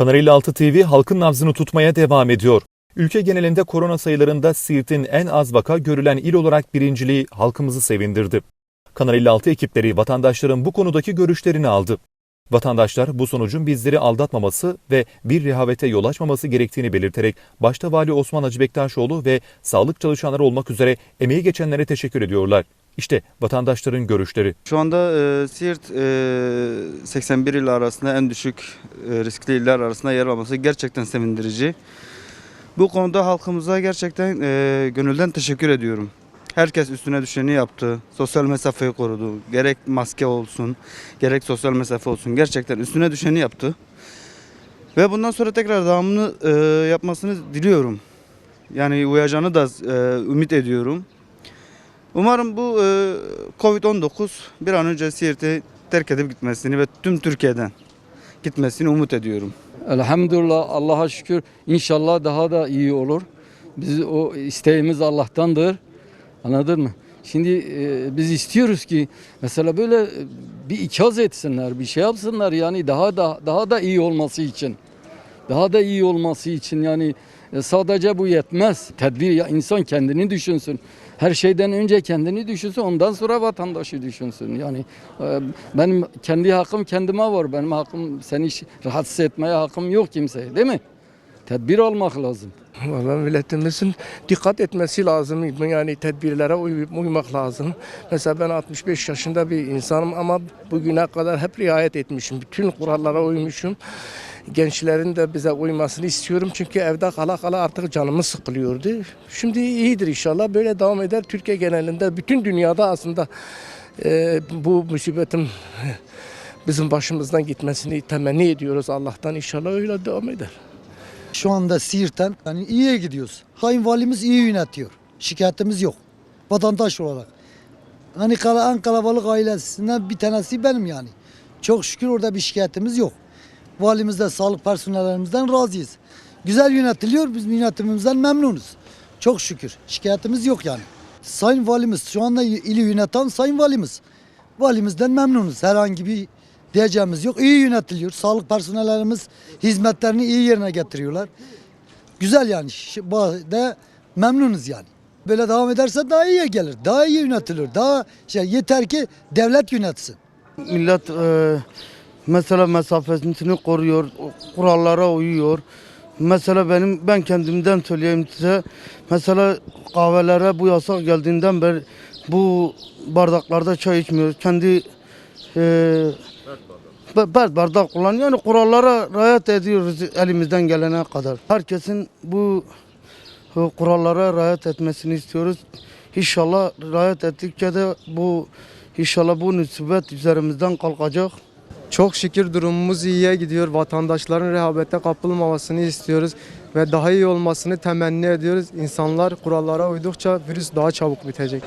Kanal 56 TV halkın nabzını tutmaya devam ediyor. Ülke genelinde korona sayılarında Siirt'in en az vaka görülen il olarak birinciliği halkımızı sevindirdi. Kanal 56 ekipleri vatandaşların bu konudaki görüşlerini aldı. Vatandaşlar bu sonucun bizleri aldatmaması ve bir rehavete yol açmaması gerektiğini belirterek başta Vali Osman Hacı Bektaşoğlu ve sağlık çalışanları olmak üzere emeği geçenlere teşekkür ediyorlar. İşte vatandaşların görüşleri. Şu anda e, Siirt e, 81 il arasında en düşük e, riskli iller arasında yer alması gerçekten sevindirici. Bu konuda halkımıza gerçekten e, gönülden teşekkür ediyorum. Herkes üstüne düşeni yaptı. Sosyal mesafeyi korudu. Gerek maske olsun, gerek sosyal mesafe olsun. Gerçekten üstüne düşeni yaptı. Ve bundan sonra tekrar devamını e, yapmasını diliyorum. Yani uyacağını da e, ümit ediyorum. Umarım bu e, Covid-19 bir an önce Siirt'i terk edip gitmesini ve tüm Türkiye'den gitmesini umut ediyorum. Elhamdülillah Allah'a şükür inşallah daha da iyi olur. Biz o isteğimiz Allah'tandır. Anladın mı? Şimdi e, biz istiyoruz ki mesela böyle e, bir ikaz etsinler, bir şey yapsınlar yani daha da daha da iyi olması için. Daha da iyi olması için yani e, sadece bu yetmez. Tedbir ya insan kendini düşünsün. Her şeyden önce kendini düşünsün, ondan sonra vatandaşı düşünsün. Yani e, benim kendi hakkım kendime var. Benim hakkım seni rahatsız etmeye hakkım yok kimseye, değil mi? Tedbir almak lazım. Vallahi milletimizin dikkat etmesi lazım. Yani tedbirlere uy- uymak lazım. Mesela ben 65 yaşında bir insanım ama bugüne kadar hep riayet etmişim. Bütün kurallara uymuşum. Gençlerin de bize uymasını istiyorum. Çünkü evde kala kala artık canımız sıkılıyordu. Şimdi iyidir inşallah. Böyle devam eder. Türkiye genelinde, bütün dünyada aslında e, bu musibetin bizim başımızdan gitmesini temenni ediyoruz Allah'tan. İnşallah öyle devam eder. Şu anda Siirt'ten yani iyiye gidiyoruz. Sayın Valimiz iyi yönetiyor. Şikayetimiz yok. Vatandaş olarak. Hani kala, en kalabalık ailesinden bir tanesi benim yani. Çok şükür orada bir şikayetimiz yok. Valimiz de sağlık personellerimizden razıyız. Güzel yönetiliyor. Biz yönetimimizden memnunuz. Çok şükür. Şikayetimiz yok yani. Sayın Valimiz şu anda ili yöneten Sayın Valimiz. Valimizden memnunuz. Herhangi bir diyeceğimiz yok. İyi yönetiliyor. Sağlık personellerimiz hizmetlerini iyi yerine getiriyorlar. Güzel yani. De memnunuz yani. Böyle devam ederse daha iyiye gelir. Daha iyi yönetilir. Daha şey yeter ki devlet yönetsin. Millet e, mesela mesafesini koruyor, kurallara uyuyor. Mesela benim ben kendimden söyleyeyim size. Mesela kahvelere bu yasak geldiğinden beri bu bardaklarda çay içmiyoruz. Kendi e, be- bet bardak kullanıyor. Yani kurallara riayet ediyoruz elimizden gelene kadar. Herkesin bu e, kurallara riayet etmesini istiyoruz. İnşallah riayet ettikçe de bu inşallah bu musibet üzerimizden kalkacak. Çok şükür durumumuz iyiye gidiyor. Vatandaşların rehavete kapılmamasını istiyoruz ve daha iyi olmasını temenni ediyoruz. İnsanlar kurallara uydukça virüs daha çabuk bitecek.